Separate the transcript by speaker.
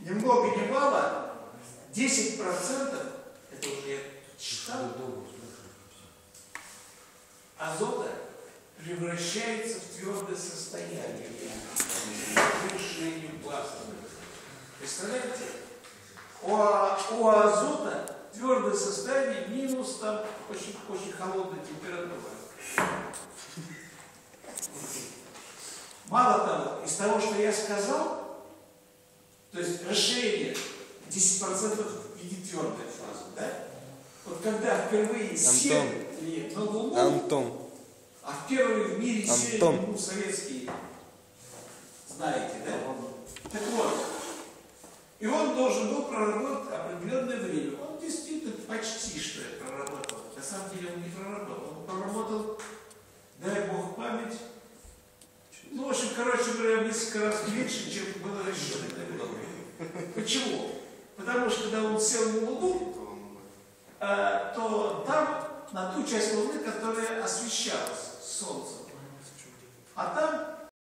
Speaker 1: ни много ни мало, 10%, это уже я читал, азота превращается в твердое состояние при решении пластика. Представляете? У, а- у азота твердое состояние минус там очень, очень холодная температура. Мало того, из того, что я сказал, то есть расширение 10% в виде твердой фазы, да? Вот когда впервые сели на Луну,
Speaker 2: Антон.
Speaker 1: а в первые в мире сели
Speaker 2: Антон.
Speaker 1: Луну советские, знаете, да? Так вот, и он должен был проработать определенное время. Он действительно почти что проработал. На самом деле он не проработал. Он проработал, несколько раз меньше, чем было рассчитано. Почему? Потому что когда он сел на Луну, э, то там на ту часть Луны, которая освещалась Солнцем, а там